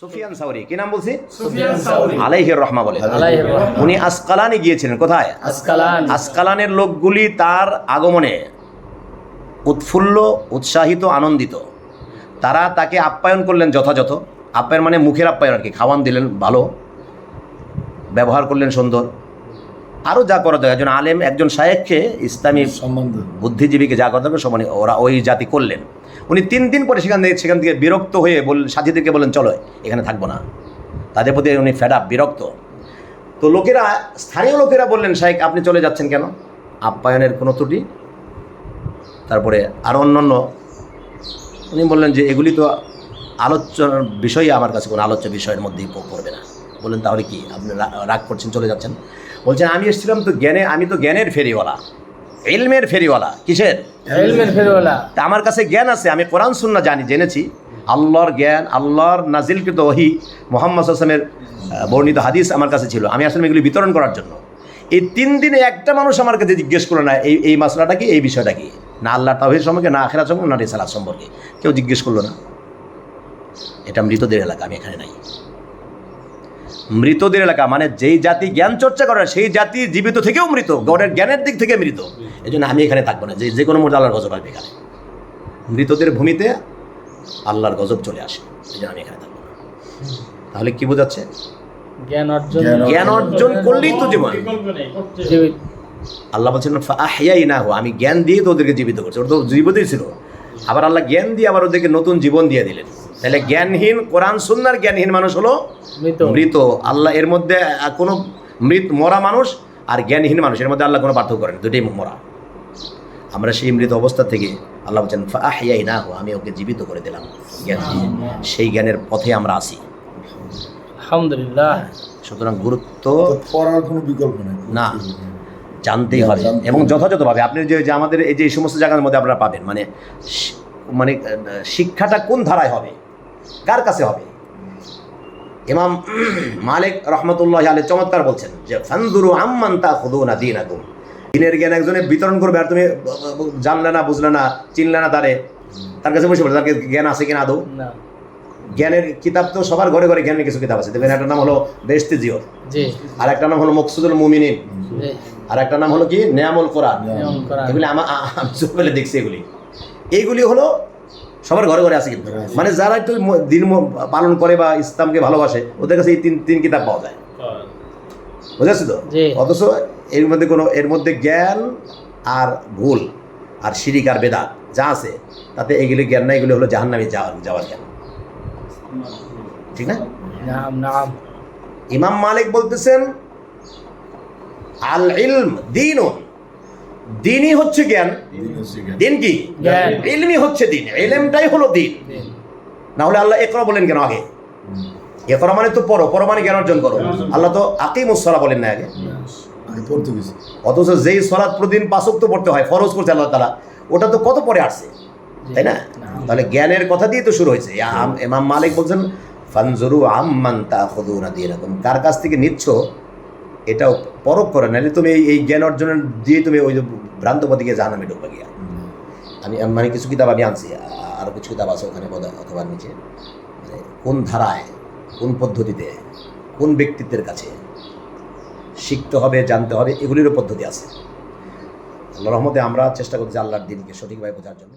সুফিয়ান সাউরি কি নাম বলছি? সুফিয়ান সাউরি। আলাইহির রহমা বলে। উনি আসকালানে গিয়েছিলেন কোথায়? আসকালান। আসকালানের লোকগুলি তার আগমনে উৎফুল্ল উৎসাহিত আনন্দিত। তারা তাকে আপ্যায়ন করলেন যথাযথ। আপ্যায়ন মানে মুখের আপ্যায়ন আর কি। খাওয়ান দিলেন ভালো। ব্যবহার করলেন সুন্দর। আরও যা করা দরকার একজন আলেম একজন শায়েককে ইসলামী সম্বন্ধ বুদ্ধিজীবীকে যা কথা সমানে ওরা ওই জাতি করলেন। উনি তিন দিন পরে সেখান থেকে সেখান থেকে বিরক্ত হয়ে বল সাথীদেরকে বললেন চলো এখানে থাকব না। তাদের প্রতি উনি ফেড বিরক্ত। তো লোকেরা স্থানীয় লোকেরা বললেন শাহেক আপনি চলে যাচ্ছেন কেন? আপ্যায়নের কোনো ত্রুটি। তারপরে আরও অন্যান্য উনি বললেন যে এগুলি তো আলোচনার বিষয়ই আমার কাছে কোনো আলোচ্য বিষয়ের মধ্যেই পড়বে না। বললেন তাহলে কি আপনি রাগ করছেন চলে যাচ্ছেন? বলছেন আমি এসেছিলাম তো জ্ঞানে আমি তো জ্ঞানের ফেরিওয়ালা এলমের ফেরিওয়ালা কিসের? ইলমের ফেরওয়ালা। তা আমার কাছে জ্ঞান আছে আমি কোরআন সুন্না জানি জেনেছি। আল্লাহর জ্ঞান আল্লাহর নাজিলকৃত ওহি মোহাম্মদ আসলামের বর্ণিত হাদিস আমার কাছে ছিল। আমি আসলে এগুলি বিতরণ করার জন্য। এই তিন দিনে একটা মানুষ আমার কাছে জিজ্ঞেস করল না এই এই মশলাটা কি এই বিষয়টা কি? না আল্লাহ তাহির সম্পর্কে না আখেরা সম্পর্কে না রেসালাত সম্পর্কে। কেউ জিজ্ঞেস করল না। এটা মৃতদের এলাকা আমি এখানে নাই। মৃতদের এলাকা মানে যেই জাতি জ্ঞান চর্চা করে সেই জাতি জীবিত থেকেও মৃত গড়ের জ্ঞানের দিক থেকে মৃত। এই জন্য আমি এখানে থাকব না যে যে কোনো মুহূর্তে আল্লাহর গজব আসবে এখানে। মৃতদের ভূমিতে আল্লাহর গজব চলে আসে এই জন্য আমি এখানে থাকব না। তাহলে কি বোঝাচ্ছে? জ্ঞান অর্জন জ্ঞান অর্জন করলেই তো জীবন। আল্লাহ বলছেন আহিয়াই না হো আমি জ্ঞান দিয়ে তো ওদেরকে জীবিত করছি ওরা তো জীবিতই ছিল। আবার আল্লাহ জ্ঞান দিয়ে আবার ওদেরকে নতুন জীবন দিয়ে দিলেন। তাহলে জ্ঞানহীন কোরআন সুন্নার জ্ঞানহীন মানুষ হলো মৃত। মৃত। আল্লাহ এর মধ্যে কোনো মৃত মরা মানুষ আর জ্ঞানহীন মানুষ এর মধ্যে আল্লাহ কোনো পার্থক্য করেন দুটোই মরা। আমরা সেই মৃত অবস্থা থেকে আল্লাহ বলছেন আহিয়াই না হো আমি ওকে জীবিত করে দিলাম জ্ঞান দিয়ে সেই জ্ঞানের পথে আমরা আসি আলহামদুলিল্লাহ। সুতরাং গুরুত্ব পড়ার কোনো বিকল্প নেই। না। জানতেই হবে। এবং যথাযথভাবে আপনি যে যে আমাদের এই যে এই সমস্ত জায়গার মধ্যে আপনারা পাবেন মানে মানে শিক্ষাটা কোন ধারায় হবে? কার কাছে হবে? ইমাম মালিক রহমতুল্লাহ আলী চমৎকার বলছেন যে ফানদুরু আম্মান তা খুদু না দিন আগুন দিনের জ্ঞান একজনে বিতরণ করবে আর তুমি জানলে না বুঝলে না চিনলে না তারে তার কাছে বসে পড়ে তার জ্ঞান আছে কিনা আদৌ? জ্ঞানের কিতাব তো সবার ঘরে ঘরে জ্ঞানের কিছু কিতাব আছে। দেখবেন একটা নাম হলো বেস্তি জিওর জি। আর একটা নাম হলো মকসুদুল মুমিনিন। আর একটা নাম হলো কি? নেয়ামুল কোরআন। এগুলি আমার আমি দেখছি এগুলি। এইগুলি হলো সবার ঘরে ঘরে আছে কিন্তু। মানে যারা একটু দিন পালন করে বা ইসলামকে ভালোবাসে ওদের কাছে এই তিন তিন কিতাব পাওয়া যায়। বুঝেছি তো? অথচ এর মধ্যে কোনো এর মধ্যে জ্ঞান আর ভুল আর শিরিক আর বেদাত যা আছে তাতে এগুলি জ্ঞান না এগুলি হলো জাহান্নামে যাওয়ার যাওয়ার জ্ঞান। ঠিক না? ইমাম মালিক বলতেছেন আল ইলম দিন দিনই হচ্ছে জ্ঞান দিন কি? ইলমি হচ্ছে দিন এলেমটাই হলো দিন। না হলে আল্লাহ একরা বলেন কেন আগে? একরা মানে তো পড়ো পড়ো মানে জ্ঞান অর্জন করো। আল্লাহ তো আকিম উসরা বলেন না আগে। অথচ যেই সলাৎ প্রতিদিন পাঁচক তো পড়তে হয় ফরজ করছে আল্লাহ তালা ওটা তো কত পরে আসছে? তাই না? তাহলে জ্ঞানের কথা দিয়ে তো শুরু হয়েছে। আম- ইমাম মালিক বলছেন ফানজুরু আম্মান তা খুদুনা দিয়ে এরকম কার কাছ থেকে নিচ্ছ এটাও পরক করে নাহলে তুমি এই জ্ঞান অর্জনের দিয়ে তুমি ওই ভ্রান্ত পথে গিয়ে জাহান্নামে ঢুকবে গিয়া। আমি আমি মানে কিছু কিতাব আমি আনছি আরও কিছু কিতাব আছে ওখানে বোধ অথবা নিচে। মানে কোন ধারায়, কোন পদ্ধতিতে, কোন ব্যক্তিত্বের কাছে শিখতে হবে, জানতে হবে, এগুলিরও পদ্ধতি আছে। আল্লাহ রহমতে আমরা চেষ্টা করছি আল্লাহর দিনকে সঠিকভাবে বোঝার জন্য।